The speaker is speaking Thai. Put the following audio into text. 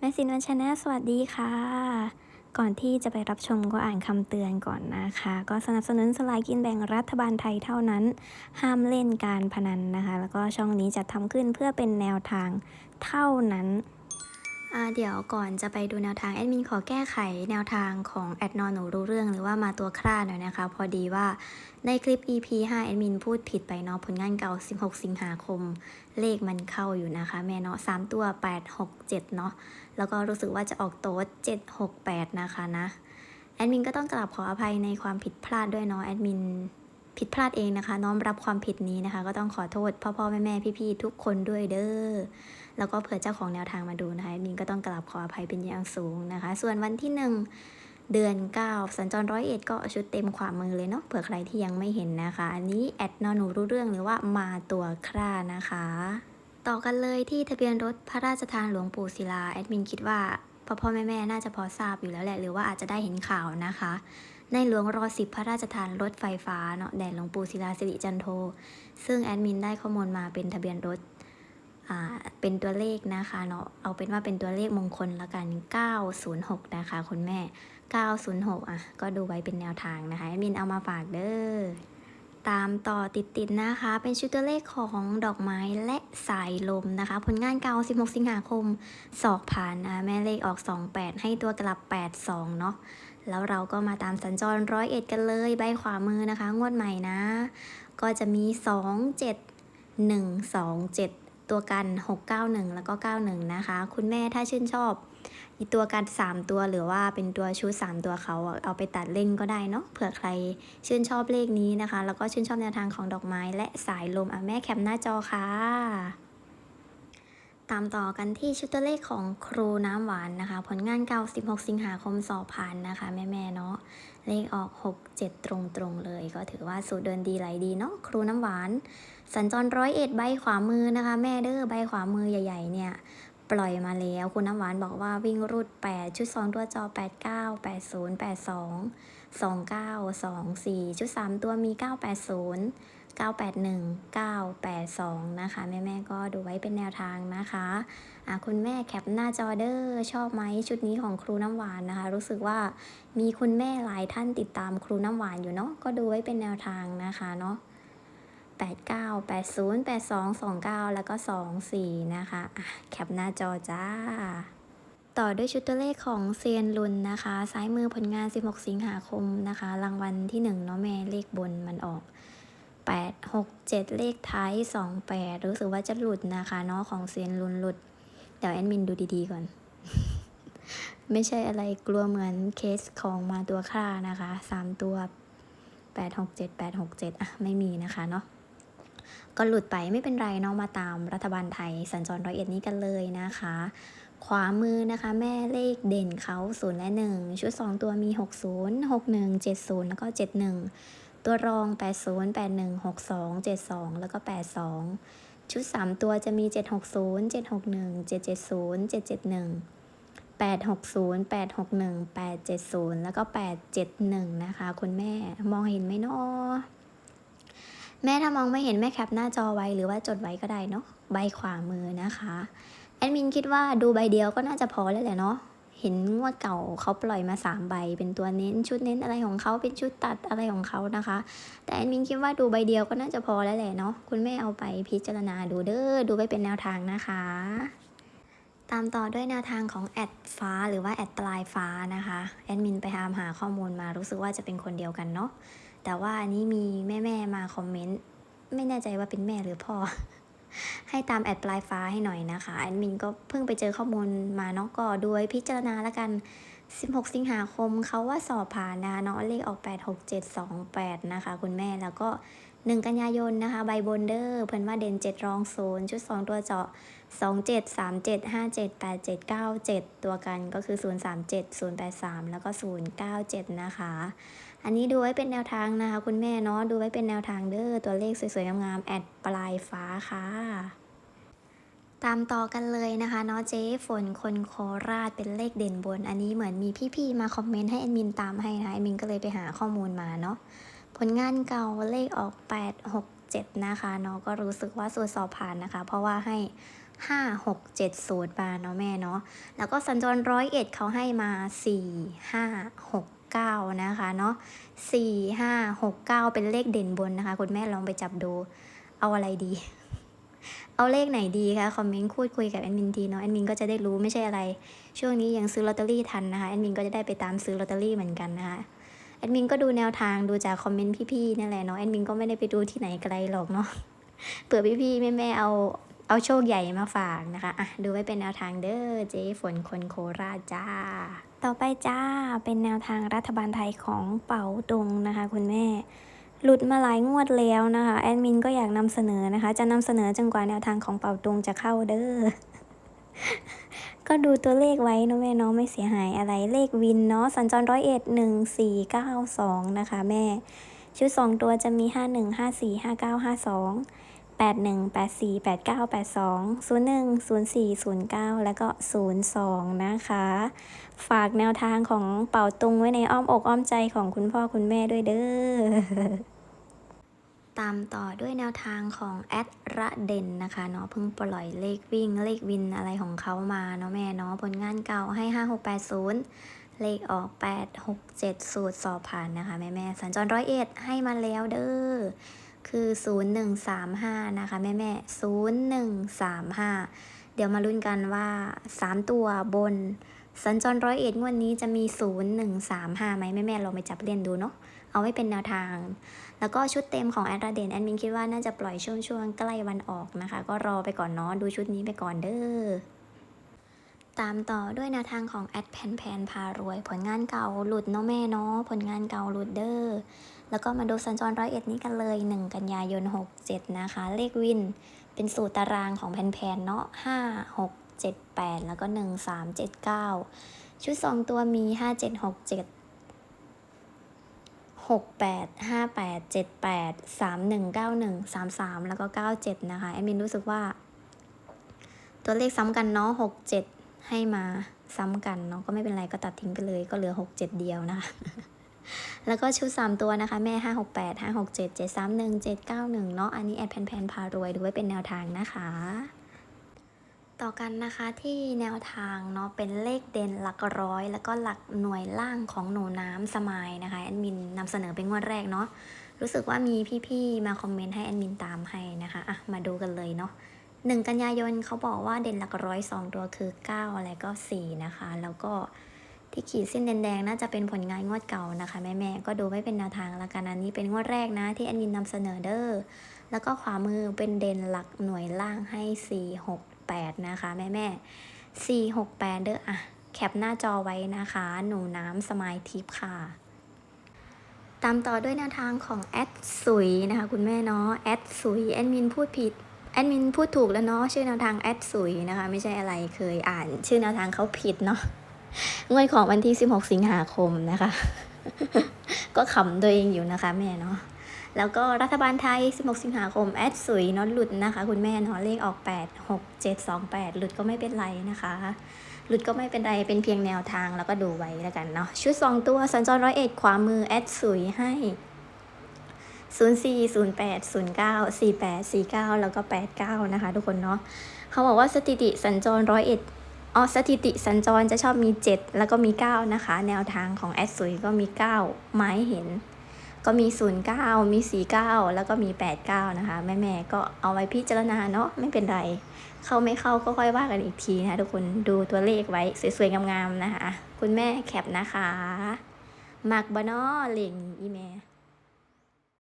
แม่สินวันชนะสวัสดีค่ะ ก่อนที่จะไปรับชมก็อ่านคำเตือนก่อนนะคะ ก็สนับสนุนสลายกินแบ่งรัฐบาลไทยเท่านั้น ห้ามเล่นการพนันนะคะ แล้วก็ช่องนี้จะทำขึ้นเพื่อเป็นแนวทางเท่านั้นเดี๋ยวก่อนจะไปดูแนวทางแอดมินขอแก้ไขแนวทางของแอดนอนหนูรู้เรื่องหรือว่ามาตัวคร่าหน่อยนะคะ พอดีว่าในคลิป EP 5แอดมินพูดผิดไปเนาะผลงานเก่า 16 สิงหาคม เลขมันเข้าอยู่นะคะ แม่เนาะ3ตัว 8 6 7 เนาะ แล้วก็รู้สึกว่าจะออกโต๊ด768 นะคะนะ แอดมินก็ต้องกราบขออภัยในความผิดพลาดด้วยเนาะแอดมินผิดพลาดเองนะคะ น้อมรับความผิดนี้นะคะ ก็ต้องขอโทษพ่อพ่อแม่แม่พี่พี่ๆทุกคนด้วยเด้อแล้วก็เผื่อเจ้าของแนวทางมาดูนะคะแอดมินก็ต้องกราบขออภัยเป็นอย่างสูงนะคะ ส่วนวันที่ 1 เดือน 9 สัญจรร้อยเอ็ดก็ชุดเต็มขวามือเลยเนาะเผื่อใครที่ยังไม่เห็นนะคะ อันนี้แอดนอนหนูรู้เรื่องหรือว่ามาตัวคร่านะคะ ต่อกันเลยที่ทะเบียนรถพระราชทานหลวงปู่ศิลาแอดมินคิดว่าพ่อพ่อแม่แม่น่าจะพอทราบอยู่แล้วแหละ หรือว่าอาจจะได้เห็นข่าวนะคะ ในหลวงรอสิบพระราชทานรถไฟฟ้าเนาะแด่หลวงปู่ศิลาสิริจันโท ซึ่งแอดมินได้ข้อมูลมาเป็นทะเบียนรถอ่าเป็นตัวเลขนะคะเนาะเอาเป็นว่าเป็นตัวเลขมงคลละกัน 906 นะคะคุณแม่ 906 อะ ก็ดูไว้เป็นแนวทางนะคะแอดมินเอามาฝากเด้อ ตามต่อติดๆนะคะ เป็นชุดตัวเลขของดอกไม้และสายลมนะคะ ผลงานเก่า 16 สิงหาคม สอกผ่านนะแม่เลขออก 28 ให้ตัวกลับ 82 เนาะแล้วเราก็มาตามสัญจรร้อยเอ็ดกันเลย ใบขวามือนะคะ งวดใหม่นะ ก็จะมี 2 7 1 2 7 ตัวกัน 691 แล้วก็ 91 นะคะ คุณแม่ถ้าชื่นชอบอีตัวกัน 3 ตัวหรือว่าเป็นตัวชุด3ตัวเขาเอาไปตัดเล่นก็ได้เนาะเผื่อใครชื่นชอบเลขนี้นะคะ แล้วก็ชื่นชอบแนวทางของดอกไม้และสายลมอะแม่แคปหน้าจอค่ะ ตามต่อกันที่ชุดตัวเลขของครูน้ำหวานนะคะ ผลงานเก่า 16 สิงหาคมสอบผ่านนะคะ แม่ๆเนาะเลขออก 6 7 ตรงๆเลย ก็ถือว่าสูตรเดินดีไหลดีเนาะครูน้ำหวาน สัญจรร้อยเอ็ดใบขวามือนะคะ แม่เด้อใบขวามือใหญ่ๆ เนี่ย ปล่อยมาแล้ว คุณน้ำหวานบอกว่าวิ่งรูด 8 ชุด 2 ตัวจอ 89 80 82 29 24 ชุด 3 ตัวมี 980 981 982 นะคะ แม่ๆก็ดูไว้เป็นแนวทางนะคะอะคุณแม่แคปหน้าจอเดอร์ชอบไหมชุดนี้ของครูน้ำหวานนะคะ รู้สึกว่ามีคุณแม่หลายท่านติดตามครูน้ำหวานอยู่เนาะก็ดูไว้เป็นแนวทางนะคะเนาะ 89 80 82 29 แล้วก็ 24 นะคะอะแคปหน้าจอจ้าต่อด้วยชุดตัวเลขของเซียนลุนนะคะ ซ้ายมือผลงาน 16 สิงหาคมนะคะ รางวัลที่1เนาะแม่เลขบนมันออก 8 6 7 เลขท้าย 28 รู้สึกว่าจะหลุดนะคะเนาะของเซียนลุนหลุด เดี๋ยวแอดมินดูดีๆก่อน ไม่ใช่อะไรกลัวเหมือนเคสของมาตัวค่านะคะ 3 ตัว 8 6 7 8 6 7 อะ ไม่มีนะคะเนาะ ก็หลุดไปไม่เป็นไรเนาะมาตามรัฐบาลไทย สัญจรร้อยเอ็ดนี้กันเลยนะคะ ขวามือนะคะ แม่เลขเด่นเขา0และ 1 ชุด 2 ตัวมี 60 61 70 แล้วก็ 71 ตัวรอง 80 81 62 72 แล้วก็ 82 ชุด 3 ตัวจะมี 760 761 770 771 860 861 870 แล้วก็ 871 นะคะ คุณแม่มองเห็นไหมเนาะ แม่ถ้ามองไม่เห็นแม่แคปหน้าจอไว้หรือว่าจดไว้ก็ได้เนาะใบขวามือนะคะแอดมินคิดว่าดูใบเดียวก็น่าจะพอแล้วแหละเนาะเห็นงว่าเก่าเขาปล่อยมาสามใบ เป็นตัวเน้นชุดเน้นอะไรของเขาเป็นชุดตัดอะไรของเขานะคะ แต่แอดมินคิดว่าดูใบเดียวก็น่าจะพอแล้วแหละเนาะคุณแม่เอาไปพิจารณาดูเด้อดูไวเป็นแนวทางนะคะ ตามต่อด้วยแนวทางของแอดฟ้าหรือว่าแอดปลายฟ้านะคะแอดมินไปตามหาข้อมูลมารู้สึกว่าจะเป็นคนเดียวกันเนาะ แต่ว่าอันนี้มีแม่ๆมาคอมเมนต์ ไม่แน่ใจว่าเป็นแม่หรือพ่อ ให้ตามแอดปลายฟ้าให้หน่อยนะคะแอดมินก็เพิ่งไปเจอข้อมูลมาเนาะก็ด้วยพิจารณาแล้วกัน 16 สิงหาคมเขาว่าสอบผ่านนะคะเนาะเลขออก 86728 นะคะ คุณแม่แล้วก็ 1 กันยายนนะคะใบบนเดอร์เพิ่นว่าเด่น 7 รองศูนย์ชุด 2 ตัวเจาะ 27 37 57 87 97 ตัวกันก็คือ 037 083 แล้วก็ 097 นะคะ อันนี้ดูไว้เป็นแนวทางนะคะ คุณแม่เนาะดูไว้เป็นแนวทางเด้อตัวเลขสวยๆงามๆแอดปลายฟ้าค่ะตามต่อกันเลยนะคะเนาะเจ๊ฝนคนโคราชเป็นเลขเด่นบน อันนี้เหมือนมีพี่ๆมาคอมเมนต์ให้แอดมินตามให้นะคะแอดมินก็เลยไปหาข้อมูลมาเนาะ ผลงานเก่าเลขออก 8 6 7 นะคะเนาะก็รู้สึกว่าสวดสอบผ่านนะคะ เพราะว่าให้ห้าหกเจ็ดสูตรมาเนาะแม่เนาะแล้วก็สัญจรร้อยเอ็ดเขาให้มาสี่ห้าหกเก้านะคะเนาะสี่ห้าหกเป็นเลขเด่นบนนะคะ คุณแม่ลองไปจับดูเอาอะไรดี เอาเลขไหนดีคะคอมเมนต์พูดคุยกับแอดมินทีเนาะแอดมินก็จะได้รู้ไม่ใช่อะไร ช่วงนี้ยังซื้อลอตเตอรี่ทันนะคะแอดมินก็จะได้ไปตามซื้อลอตเตอรี่เหมือนกันนะคะ แอดมินก็ดูแนวทางดูจากคอมเมนต์พี่ๆนั่นแหละเนาะแอดมินก็ไม่ได้ไปดูที่ไหนไกลหรอกเนาะเผื่อพี่ๆแม่ๆเอาเอาโชคใหญ่มาฝากนะคะอะดูไว้เป็นแนวทางเด้อเจ๊ฝนคนโคราชจ้า ต่อไปจ้าเป็นแนวทางรัฐบาลไทยของเป๋าดงนะคะ คุณแม่ หลุดมาหลายงวดแล้วนะคะ แอดมินก็อยากนำเสนอนะคะ จะนำเสนอจนกว่าแนวทางของเป่าตรงจะเข้าเด้อ ก็ดูตัวเลขไว้เนะแม่เนาะไม่เสียหายอะไรเลขวินเนาะสัญจรร้อยเอ็ดหนึ่งสี่เก้าสองนะคะแม่ ชุดสองตัวจะมีห้าหนึ่งห้าสี่ห้าเก้าห้าสองแปดหนึ่งแปดสี่แปดเก้าแปดสองศูนย์หนึ่งศูนย์สี่ศูนย์เก้าแล้วก็ศูนย์สองนะคะ ฝากแนวทางของเป่าตุงไว้ในอ้อมอกอ้อมใจของคุณพ่อคุณแม่ด้วยเด้อ ตามต่อด้วยแนวทางของแอดระเด่นนะคะเนาะเพิ่งปล่อยเลขวิ่งเลขวินอะไรของเขามาเนาะแม่เนาะผลงานเก่าให้ 5680 เลขออก 867 สูตรสอบผ่านนะคะ แม่แม่สัญจรร้อยเอ็ดให้มาแล้วเด้อคือ 0135 นะคะ แม่แม่0135 เดี๋ยวมาลุ้นกันว่า 3 ตัวบน สัญจรร้อยเอ็ดงวดนี้จะมี 0135ไหมแม่แม่ลองไปจับเล่นดูเนาะเอาไว้เป็นแนวทาง แล้วก็ชุดเต็มของแอดราเดนแอดมินคิดว่าน่าจะปล่อยช่วงช่วงๆใกล้วันออกนะคะ ก็รอไปก่อนเนาะดูชุดนี้ไปก่อนเด้อตามต่อด้วยแนวทางของแอดแพนแพนพารวย ผลงานเก่าหลุดเนาะแม่เนาะผลงานเก่าหลุดเด้อแล้วก็มาดูสัญจรร้อยเอ็ดนี้กันเลย 1 กันยายน 67 นะคะ เลขวิน เป็นสูตรตารางของแพนแพนเนาะ5 6 7 8 แล้วก็ 1 3 7 9 ชุด 2 ตัวมี 5 7 6 7หกแปดห้าแปดเจ็ดแปดสามหนึ่งเก้าหนึ่งสามสามแล้วก็เก้าเจ็ดนะคะแอดมินรู้สึกว่า ตัวเลขซ้ำกันเนาะหกเจ็ดให้มาซ้ำกันเนาะก็ไม่เป็นไรก็ตัดทิ้งไปเลยก็เหลือหกเจ็ดเดียวนะคะ แล้วก็ชุดสามตัวนะคะ แม่ห้าหกแปดห้าหกเจ็ดเจ็ดสามหนึ่งเจ็ดเก้าหนึ่งเนาะอันนี้แอดแพนแพนพารวยดูไว้เป็นแนวทางนะคะ ต่อกันนะคะที่แนวทางเนาะเป็นเลขเด่นหลักร้อย แล้วก็หลักหน่วยล่างของหนูน้ำสมายนะคะแอดมินนำเสนอเป็นงวดแรกเนาะรู้สึกว่ามีพี่ๆมาคอมเมนต์ให้แอดมินตามให้นะคะอะมาดูกันเลยเนาะหนึ่งกันยายนเขาบอกว่าเด่นหลักร้อยสองตัวคือ 9 อะไรก็ 4 นะคะ แล้วก็ที่ขีดเส้นแดงๆน่าจะเป็นผลงานงวดเก่านะคะแม่ๆก็ดูไว้เป็นแนวทางละกันอันนี้เป็นงวดแรกนะที่แอดมินนำเสนอเด้อแล้วก็ขวามือเป็นเด่นหลักหน่วยล่างให้ 4 6 8 นะคะ แม่แม่4 6 8 เด้ออะแคปหน้าจอไว้นะคะ หนูน้ำสมายทิพย์ค่ะ ตามต่อด้วยแนวทางของแอดสุยนะคะ คุณแม่เนาะแอดสุยแอดมินพูดผิดแอดมินพูดถูกแล้วเนาะชื่อแนวทางแอดสุยนะคะ ไม่ใช่อะไรเคยอ่าน ชื่อแนวทางเขาผิดเนาะงวดของวันที่ 16 สิงหาคมนะคะ ก็ขำตัวเองอยู่นะคะแม่เนาะ แล้วก็รัฐบาลไทย 16 สิงหาคม แอดสุยเนอะหลุดนะคะ คุณแม่เนาะเลขออก 8 6 7 2 8 หลุดก็ไม่เป็นไรนะคะ หลุดก็ไม่เป็นไร เป็นเพียงแนวทางแล้วก็ดูไว้แล้วกันเนาะชุด 2 ตัวสัญจรร้อยเอ็ดขวามือ แอดสุยให้ 04 08 09 48 49 แล้วก็ 89 นะคะ ทุกคนเนาะเขาบอกว่าสถิติสัญจรร้อยเอ็ดอ๋อสถิติสัญจรจะชอบมี 7 แล้วก็มี 9 นะคะ แนวทางของแอดสุยก็มี 9 ไม้เห็น ก็มี 09 มี 49 แล้วก็มี 89 นะคะ แม่ๆก็เอาไว้พิจารณาเนาะไม่เป็นไร เข้าไม่เข้าก็ค่อยว่ากันอีกทีนะทุกคนดูตัวเลขไว้สวยๆงามๆนะคะ คุณแม่แคปนะคะ มักบานอเหล่งอีแม่